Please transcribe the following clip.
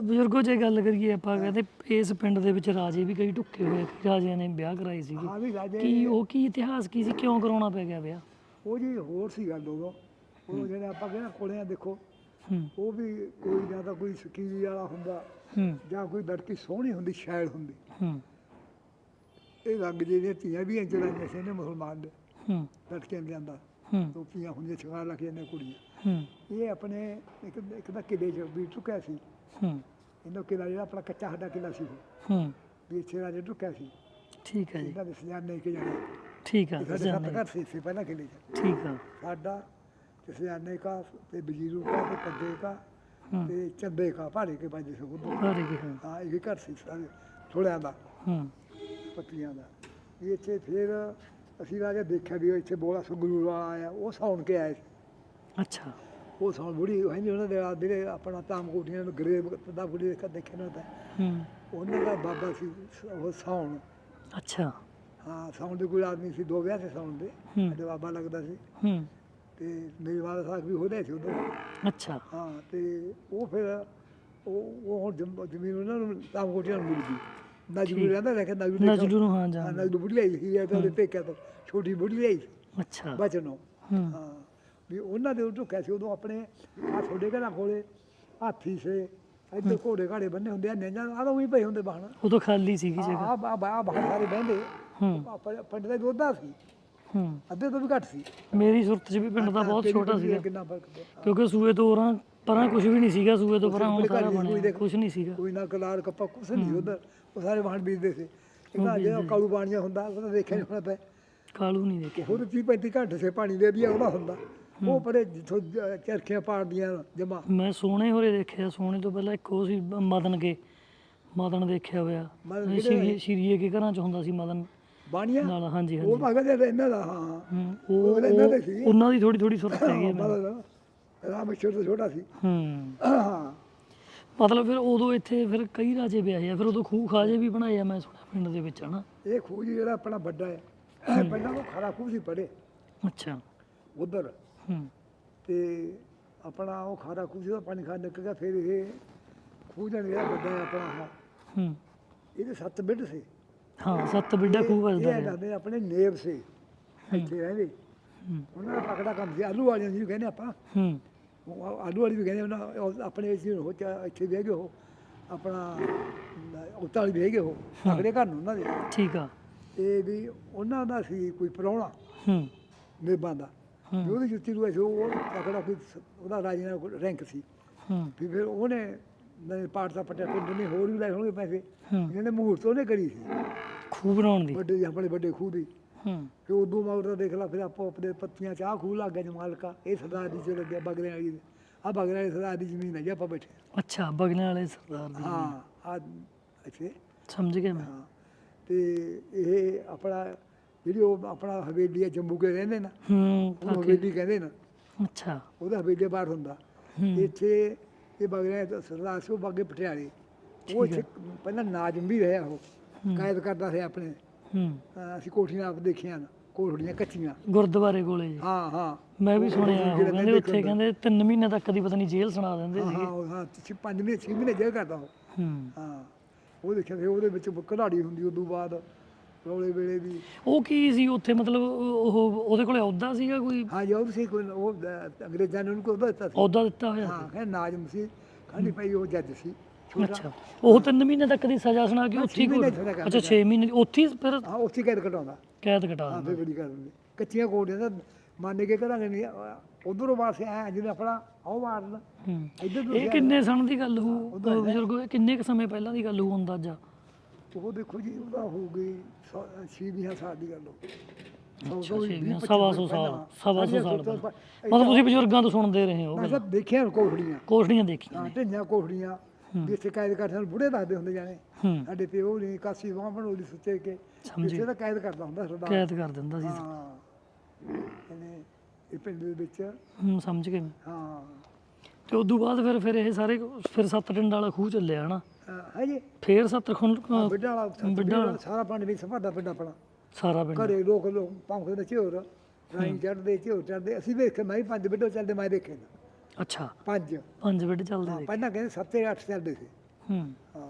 ਬਜ਼ੁਰਗੋ ਜੇ ਗੱਲ ਕਰੀਏ ਆਪਾਂ ਕਹਿੰਦੇ ਇਸ ਪਿੰਡ ਦੇ ਵਿੱਚ ਰਾਜੇ ਵੀ ਕਈ ਢੁੱਕੇ ਹੋਏ ਕਈ ਰਾਜਿਆਂ ਨੇ ਵਿਆਹ ਕਰਾਏ ਸੀਗੇ। ਹਾਂ ਵੀ ਰਾਜੇ ਕੀ ਉਹ ਕੀ ਇਤਿਹਾਸ ਕੀ ਸੀ? ਕਿਉਂ ਕਰਾਉਣਾ ਪੈ ਗਿਆ ਵਿਆਹ? ਉਹ ਜੀ ਹੋਰ ਸੀ ਗੱਲ ਉਦੋਂ। ਉਹ ਜਿਹੜੇ ਆਪਾਂ ਕਹਿੰਦੇ ਕੋਲੇ ਆ ਦੇਖੋ ਹੂੰ। ਉਹ ਵੀ ਕੋਈ ਜਾਂ ਤਾਂ ਕੋਈ ਸਕੀਰੀ ਵਾਲਾ ਹੁੰਦਾ ਹੂੰ। ਜਾਂ ਕੋਈ ਲੜਕੀ ਸੋਹਣੀ ਹੁੰਦੀ ਸ਼ਾਇਰ ਹੁੰਦੀ। ਹੂੰ। ਇਹ ਰੰਗ ਜਿਹੜੀਆਂ ਧੀਆਂ ਵੀ ਇੰਜਲਾਂ ਸੀ ਨੇ ਮੁਸਲਮਾਨ ਦੇ ਹੂੰ। ਲੜਕੀਆਂ ਦੇ ਅੰਦਰ ਹੂੰ। ਟੋਪੀਆਂ ਹੁੰਦੀਆਂ ਸ਼ਿੰਗਾਰ ਲਾ ਕੇ ਇਹਨੇ ਕੁੜੀਆਂ। ਹੂੰ। ਇਹ ਆਪਣੇ ਇੱਕ ਇੱਕ ਦਾ ਕਿਲੇ ਚ ਵੀ ਚੁੱਕਿਆ ਸੀ। ਹੂੰ। ਇਹਦਾ ਕਿਲਾ ਜਿਹੜਾ ਆਪਣਾ ਕੱਚਾ ਸਾਡਾ ਕਿਲਾ ਸੀ ਉਹ। ਹੂੰ। ਵੀ ਇੱਥੇ ਰਾਜੇ ਚੁੱਕਿਆ ਸੀ। ਠੀਕ ਹੈ ਜੀ। ਇਹਨਾਂ ਦੇ ਸਜਾਨ ਨਹੀਂ ਕਿ ਜਾਣਾ। ਠੀਕ ਆ ਸਾਡੇ ਜਾਨੇ। ਸੱਤ ਘਰ ਸੀ ਸੀ ਪਹਿਲਾਂ ਕਿਲੇ ਚ। ਠੀਕ ਆ। ਸਾਡਾ ਤੇ ਸਜਾਨੇ ਕਾ ਤੇ ਬਜੀਰੂ ਕਾ ਤੇ ਪੱਦੇ ਕਾ ਹੂੰ। ਤੇ ਚੰਦੇ ਕਾ ਭਾਰੇ ਕੇ ਬਾਜੇ ਸੇ ਉਦੋਂ ਸਾਰੇ ਕੀ ਹਾਂ। ਹਾਂ ਇਹ ਵੀ ਘਰ ਸੀ ਸਾਰੇ। ਥੋੜਿਆਂ ਦਾ ਹੂੰ। ਪੱਤੀਆਂ ਦਾ। ਇਹ ਇੱਥੇ ਫਿਰ ਅਸੀਂ ਰਾਜਾ ਦੇਖਿਆ ਵੀ ਉਹ ਇੱਥੇ ਬੋਲਾ ਸੰਗਰੂਰ ਵਾਲਾ ਆਇਆ ਉਹ ਸੌਣ ਕੇ ਆਏ ਸੀ। ਅੱਛਾ। ਉਹ ਸੌਣ ਬੁੜੀ ਹੈ ਨਹੀਂ ਉਹਨਾਂ ਦੇ ਆ ਜਿਹੜੇ ਆਪਣਾ ਤਾਮ ਕੋਠੀਆਂ ਨੂੰ ਗਰੇਬ ਦਾ ਬੁੜੀ ਦੇਖਿਆ ਦੇਖਿਆ ਨਾ ਤਾਂ। ਹੂੰ। ਉਹਨਾਂ ਦਾ ਬਾਬਾ ਸੀ ਉਹ ਸੌਣ ਅੱਛਾ। ਹਾਂ ਸੌਣ ਦੇ ਕੋਈ ਆਦਮੀ ਸੀ ਦੋ ਵਿਆਹ ਸੀ ਸੌਣ ਦੇ। ਸਾਡੇ ਬਾਬਾ ਲੱਗਦਾ ਸੀ। ਹੂੰ। ਤੇ ਮੇਰੇ ਵਾਲਾ ਸਾਹਿਬ ਵੀ ਹੋਦੇ ਸੀ ਉਦੋਂ। ਅੱਛਾ। ਹਾਂ ਤੇ ਉਹ ਫਿਰ ਉਹ ਉਹ ਹੁਣ ਜ਼ਮੀਨ ਉਹਨਾਂ ਨੂੰ ਤਾਮ ਕੋਠੀਆਂ ਨੂੰ ਮਿਲ ਗਈ। ਨਜੂ ਰਹਿੰਦਾ ਰਹਿ ਨਜੂ ਦੇ ਨਜਲੂ ਨੂੰ ਹਾਂ ਜਾਣ ਨਜੂ ਬੁੜੀ ਆਈ ਸੀ ਇਹ ਤਾਂ ਪੇਕਿਆਂ ਤੋਂ। ਛੋਟੀ ਬੁੜੀ ਸੀ ਅੱਛਾ। ਬਚਨੋਂ। ਹੂੰ। ਹਾਂ। ਵੀ ਉਹਨਾਂ ਦੇ ਉਹ ਢੁੱਕਿਆ ਸੀ ਉਦੋਂ ਆਪਣੇ ਆ ਤੁਹਾਡੇ ਘਰਾਂ ਕੋਲੇ ਹਾਥੀ ਸੇ ਇੱਧਰ ਘੋੜੇ ਘਾੜੇ ਬੰਨੇ ਹੁੰਦੇ ਆ ਨੇਜਾਂ ਆ ਤਾਂ ਉਹੀ ਪਏ ਹੁੰਦੇ ਬਾਹਣ ਉਦੋਂ ਖਾਲੀ ਸੀਗੀ ਜਗ੍ਹਾ। ਆ ਆ ਆ ਬਾਹਰ ਸਾਰੇ ਬਹਿੰਦੇ। ਹੂੰ। ਪਿੰਡ ਦਾ ਦੋਦਾ ਸੀ। ਹੂੰ। ਅੱਧੇ ਤੋਂ ਵੀ ਘੱਟ ਸੀ। ਮੇਰੀ ਸੁਰਤ 'ਚ ਵੀ ਪਿੰਡ ਦਾ ਬਹੁਤ ਛੋਟਾ ਦੀ ਸੀਗਾ। ਕਿੰਨਾ ਫ਼ਰਕ ਪਿਆ। ਕਿਉਂਕਿ ਸੂਏ ਤੋਂ ਉਰਾਂ ਪਰਾਂ ਕੁਝ ਵੀ ਨਹੀਂ ਸੀਗਾ ਸੂਏ ਤੋਂ ਪਰਾਂ ਹੁਣ ਸਾਰਾ ਬਣਿਆ ਕੁਝ ਨਹੀਂ ਸੀਗਾ। ਕੋਈ ਨਾ ਕਲਾਰ ਕੱਪਾ ਕੁਛ ਨਹੀਂ ਉਧਰ ਉਹ ਸਾਰੇ ਵਾਹਣ ਬੀਜਦੇ ਸੀ। ਇਹਨਾਂ ਜਿਹੜਾ ਕਾਲੂ ਪਾਣੀਆਂ ਹੁੰਦਾ ਉਹ ਤਾਂ ਦੇਖਿਆ ਨਹੀਂ ਹੋਣਾ ਪੈ ਕਾਲੂ ਨਹੀਂ ਦੇਖਿਆ। ਹੋਰ 30 35 ਘੰਟੇ ਸੇ ਪਾਣੀ ਦੇ ਵੀ ਉਹਦਾ ਹੁੰਦਾ। ਉਹ ਪਰੇ ਜਿੱਥੋਂ ਚਰਖੀਆਂ ਪਾੜਦੀਆਂ ਜਮਾ। ਮੈਂ ਸੋਹਣੇ ਹੋਰੇ ਦੇਖਿਆ ਸੋਹਣੇ ਤੋਂ ਪਹਿਲਾਂ ਇੱਕ ਉਹ ਸੀ ਮਦਨ ਕੇ। ਮਦਨ ਦੇਖਿਆ ਹੋਇਆ। ਸ਼ੀਰੀਏ ਕੇ ਘਰਾਂ ਚ ਹੁੰਦਾ ਸੀ ਮਦਨ। ਬਾਣੀਆਂ? ਨਾਲ ਹਾਂਜੀ ਉਹ ਹਾਂਜੀ। ਭਾਗਾ ਜਿਹੜਾ ਇਹਨਾਂ ਦਾ ਹਾਂ। ਉਹ ਉਹ ਇਹਨਾਂ ਦੇ ਉਹ- ਸੀ। ਉਹਨਾਂ ਦੀ ਥੋੜੀ ਥੋੜੀ ਸੁਰਤ ਹੈਗੀ ਹੈ ਮਤਲਬ ਰਾਮੇਸ਼ਵਰ ਤੋਂ ਛੋਟਾ ਸੀ। ਹੂੰ। ਹਾਂ। ਮਤਲਬ ਫਿਰ ਉਦੋਂ ਇੱਥੇ ਫਿਰ ਕਈ ਰਾਜੇ ਵਿਆਹੇ ਆ ਫਿਰ ਉਦੋਂ ਖੂਹ ਖਾਜੇ ਵੀ ਬਣਾਏ ਆ ਮੈਂ ਸੁਣਿਆ ਪਿੰਡ ਦੇ ਵਿੱਚ ਹਨਾ? ਇਹ ਖੂਹ ਜੀ ਜਿਹੜਾ ਆਪਣਾ ਵੱਡਾ ਹੈ ਪਹਿਲਾਂ ਉਹ ਖਰਾ ਖੂਹ ਸੀ ਪੜੇ ਅੱਛਾ। ਉਧਰ। ਹੂੰ। ਤੇ ਆਪਣਾ ਉਹ ਖਾਰਾ ਖੂਹ ਜਿਹਦਾ ਪਾਣੀ ਖਾ ਨਿਕਲ ਗਿਆ ਫਿਰ ਇਹ ਖੂਹ ਜਣ ਜਿਹੜਾ ਵੱਡਾ ਹੈ ਆਪਣਾ ਆਹ, ਹੂੰ। ਇਹਦੇ ਸੱਤ ਬਿੱਡ ਸੀ। ਹਾਂ ਸੱਤ ਬਿੱਡਾ ਖੂਹ ਇਹ- ਵਸਦਾ ਇਹ ਜਾਂਦੇ ਆਪਣੇ ਨੇਬ ਸੀ ਇੱਥੇ ਰਹਿੰਦੇ। ਹੂੰ। ਉਹਨਾਂ ਦਾ ਤਕੜਾ ਕੰਮ ਸੀ ਆਲੂ ਵਾਲਿਆਂ ਜਿਹਨੂੰ ਕਹਿੰਦੇ ਆਪਾਂ। ਹੂੰ। ਆਲੂ ਵਾਲੀ ਵੀ ਕਹਿੰਦੇ ਉਹਨਾਂ ਉਹ ਆਪਣੇ ਇਸ ਹੋ ਚਾ ਇੱਥੇ ਬਹਿ ਗਏ ਉਹ ਆਪਣਾ ਉੱਤਾਂ ਵਾਲੀ ਬਹਿ ਗਏ ਉਹ ਅਗਲੇ ਘਰ ਨੂੰ ਉਹਨਾਂ ਦੇ। ਠੀਕ ਆ। ਤੇ ਵੀ ਉਹਨਾਂ ਦਾ ਸੀ ਕੋਈ ਪ੍ਰਾਹੁਣਾ ਹੂੰ। ਨੇਬਾਂ ਦਾ। ਵੀ ਉਹਦੀ ਜੁੱਤੀ ਨੂੰ ਐਸੋ ਉਹ ਤਕੜਾ ਕੋਈ ਸ- ਉਹਦਾ ਰਾਜੇ ਨਾਲ ਰੈਂਕ ਸੀ। ਹੂੰ। ਵੀ ਫਿਰ ਉਹਨੇ ਨੇ ਪਾਠ ਦਾ ਪਟਿਆ ਪਿੰਡ ਨੇ ਹੋਰ ਵੀ ਲਾਏ ਹੋਣਗੇ ਪੈਸੇ। ਹੂੰ। ਇਹਨਾਂ ਨੇ ਮੂਹਰਤ ਉਹਨੇ ਕਰੀ ਸੀ। ਖੂਹ ਬਣਾਉਣ ਦੀ। ਵੱਡੇ ਆਪਣੇ ਵੱਡੇ ਦੀ। ਫਿਰ ਉਦੋਂ ਮਗਰ ਦੇਖ ਲਾ ਫਿਰ ਆਪੋ ਆਪਣੇ ਪੱਤੀਆਂ ਚਾਹ ਖੂਹ ਲੱਗ ਗਿਆ ਜਮਾਲਕਾ ਇਹ ਸਰਦਾਰ ਦੀ ਚ ਲੱਗਿਆ ਬਗਲੇ ਵਾਲੀ ਦੇ। ਆ ਬਗਲੇ ਵਾਲੀ ਸਰਦਾਰ ਦੀ ਜ਼ਮੀਨ ਹੈ ਜੀ ਆਪਾਂ ਬੈਠੇ ਅੱਛਾ ਬਗਨੇ ਵਾਲੇ ਸਰਦਾਰ ਦੀ ਹਾਂ ਆ ਇੱਥੇ। ਸਮਝ ਗਿਆ ਮੈਂ। ਤੇ ਇਹ ਆਪਣਾ ਜਿਹੜੀ ਉਹ ਆਪਣਾ ਹਵੇਲੀ ਹੈ ਜੰਮੂ ਕੇ ਰਹਿੰਦੇ ਨਾ ਹੂੰ ਹਵੇਲੀ ਕਹਿੰਦੇ ਨਾ। ਅੱਛਾ। ਉਹਦਾ ਹਵੇਲੀ ਬਾਹਰ ਹੁੰਦਾ। ਇੱਥੇ ਇਹ ਬਗਲੇ ਸਰਦਾਰ ਸੀ ਬਾਗੇ ਪਟਿਆਲੇ। ਉਹ ਪਹਿਲਾਂ ਨਾਜਮ ਵੀ ਰਿਹਾ ਉਹ ਕਾਇਦ ਕਰਦਾ ਸੀ ਆਪਣੇ। ਹੂੰ। ਅਹ ਅਸੀਂ ਕੋਠੀਆਂ ਆਪ ਦੇਖੀਆਂ ਨਾ ਕੋਠੜੀਆਂ ਕੱਚੀਆਂ। ਗੁਰਦੁਆਰੇ ਕੋਲੇ ਜੀ। ਹਾਂ ਹਾਂ। ਮੈਂ ਵੀ ਸੁਣਿਆ ਉਹ ਜਿਹੜਾ ਕਹਿੰਦੇ ਉੱਥੇ। ਕਹਿੰਦੇ 3 ਮਹੀਨੇ ਤੱਕ ਦੀ ਪਤਾ ਨਹੀਂ ਜੇਲ੍ਹ ਸੁਣਾ ਦਿੰਦੇ ਹਾਂ ਸੀਗੇ। ਹਾਂ ਉਹ ਹਾਂ ਛੇ- ਪੰਜ ਮਹੀਨੇ 6 ਮਹੀਨੇ ਜੇਲ੍ਹ ਕਰਦਾ ਉਹ। ਹੂੰ। ਹਾਂ। ਉਹ ਦੇਖਿਆ ਫਿਰ ਉਹਦੇ ਵਿੱਚ ਕਢਾੜੀ ਹੁੰਦੀ ਉਦੋਂ ਬਾਅਦ ਰੌਲੇ ਵੇਲੇ ਵੀ ਉਹ ਕੀ ਸੀ ਉੱਥੇ ਮਤਲਬ ਉਹ ਉਹਦੇ ਕੋਲੇ ਅਹੁਦਾ ਸੀਗਾ ਕੋਈ? ਹਾਂ ਜੋ ਸੀ ਕੋਈ ਉਹ ਅਹ, ਅੰਗਰੇਜ਼ਾਂ ਨੇ ਉਹਨੂੰ ਕੋਈ ਦਿੱਤਾ ਸੀ। ਅਹੁਦਾ ਦਿੱਤਾ ਹੋਇਆ ਹਾਂ ਕਹਿੰਦੇ ਨਾਜ਼ਮ ਸੀ। ਕਹਿੰਦੀ ਭਾਈ ਉਹ ਜੱਜ ਸੀ। ਅੱਛਾ। ਉਹ 3 ਮਹੀਨੇ ਤੱਕ ਦੀ ਸਜ਼ਾ ਸੁਣਾ ਕੇ ਉੱਥੇ ਹੀ ਛੇ ਮਹੀਨੇ ਕੋਈ ਸਜ਼ਾ ਕਰ ਅੱਛਾ 6 ਮਹੀਨੇ ਦੀ- ਉੱਥੇ ਹੀ ਫਿਰ ਹਾਂ ਉੱਥੇ ਕੈਦ ਕਟਾਉਂਦਾ। ਕੈਦ ਕਟਾ ਹਾਂ ਦਿੰਦੇ। ਫਿਰ ਬੜੀ ਕਰ ਦਿੰਦੇ ਕੱਚੀਆਂ ਕੋਠੀਆਂ ਤਾਂ ਮੰਨ ਕੇ ਕਰਾਂਗੇ ਨਹੀਂ। ਉਧਰੋਂ ਵਾਸੇ ਆ ਜਿਵੇਂ ਆਪਣਾ ਆਹ ਮਾਰਨਾ ਹੂੰ। ਇੱਧਰ ਤੋਂ ਇਹ ਕਿੰਨੇ ਸਨ ਦੀ ਗੱਲ ਹੋ ਬਜ਼ੁਰਗੋ ਇਹ ਕਿੰਨੇ ਕ ਸਮੇਂ ਪਹਿਲਾਂ ਦੀ ਗੱਲ ਹੋ ਅੰਦਾਜ਼ਾ? ਉਹ ਦੇਖੋ ਜੀ ਉਹਦਾ ਹੋ ਗਈ 6 ਸਾਲ ਦੀ ਗੱਲ ਹੋ ਸੌ- ਸੌ ਵੀਹ, ਛੇ ਪੱਚੀ ਸਵਾ ਸੌ ਪਹਿਲਾਂ। ਸਾਲ ਸਵਾ ਸੌ ਸਾਲ ਪਹਿਲਾਂ। ਮਤਲਬ ਤੁਸੀਂ ਬਜ਼ੁਰਗਾਂ ਤੋਂ ਸੁਣਦੇ ਰਹੇ ਹੋ ਮੈਂ ਸਭ ਦੇਖਿਆ ਕੋਠੜੀਆਂ ਕੋਠੜੀਆਂ ਦੇਖੀਆਂ ਹਾਂ ਢਿੱਆਂ ਕੋਠੜੀਆਂ ਹੂੰ। ਜਿੱਥੇ ਕੈਦ ਕਰਦੇ ਹਨ ਬੁੜੇ ਦੱਸਦੇ ਹੁੰਦੇ ਜਾਣੇ। ਹੂੰ। ਸਾਡੇ ਪਿਓ ਨੇ ਕਾਸੀ ਵਾਂ ਬਣਾਉਲੀ ਸੁੱਤੇ ਕੇ। ਸਮਝੀ। ਦਾ ਕੈਦ ਕਰਦਾ ਹੁੰਦਾ ਸਰਦਾਰ। ਕੈਦ ਕਰ ਦਿੰਦਾ ਸੀ। ਹਾਂ। ਇਹਨੇ ਇਹ ਪਿੰਡ ਦੇ ਵਿੱਚ ਹੂੰ ਸਮਝ ਗਏ ਮੈਂ ਹਾਂ। ਤੇ ਉਦੋਂ ਬਾਅਦ ਫਿਰ ਫਿਰ ਇਹ ਸਾਰੇ ਫਿਰ ਸੱਤ ਡੰਡਾ ਵਾਲਾ ਖੂਹ ਚੱਲਿਆ ਹਨਾ? ਹੈ ਜੀ। ਫੇਰ ਸੱਤ ਖੁੰਡ ਬਿੱਡਾ ਵਾਲਾ ਸੱਤ ਬਿੱਡਾ ਵਾਲਾ। ਸਾਰਾ ਪਿੰਡ ਵੀ ਸਭਾਦਾ ਪਿੰਡ ਆਪਣਾ। ਸਾਰਾ ਪਿੰਡ। ਘਰੇ ਲੋਕ ਲੋਕ ਪੰਖ ਦੇ ਝੋਰ ਰਾਈ ਚੜਦੇ ਝੋਰ ਚੜਦੇ। ਅਸੀਂ ਵੇਖੇ ਮੈਂ ਵੀ ਪੰਜ ਬਿੱਡੋ ਚੱਲਦੇ ਮੈਂ ਦੇਖੇ ਨੇ ਅੱਛਾ। ਪੰਜ। ਪੰਜ ਬੈੱਡ ਚੱਲਦੇ ਸੀ ਪਹਿਲਾਂ ਕਹਿੰਦੇ ਸੱਤੇ ਅੱਠ ਚੱਲਦੇ ਸੀ। ਹੂੰ। ਹਾਂ।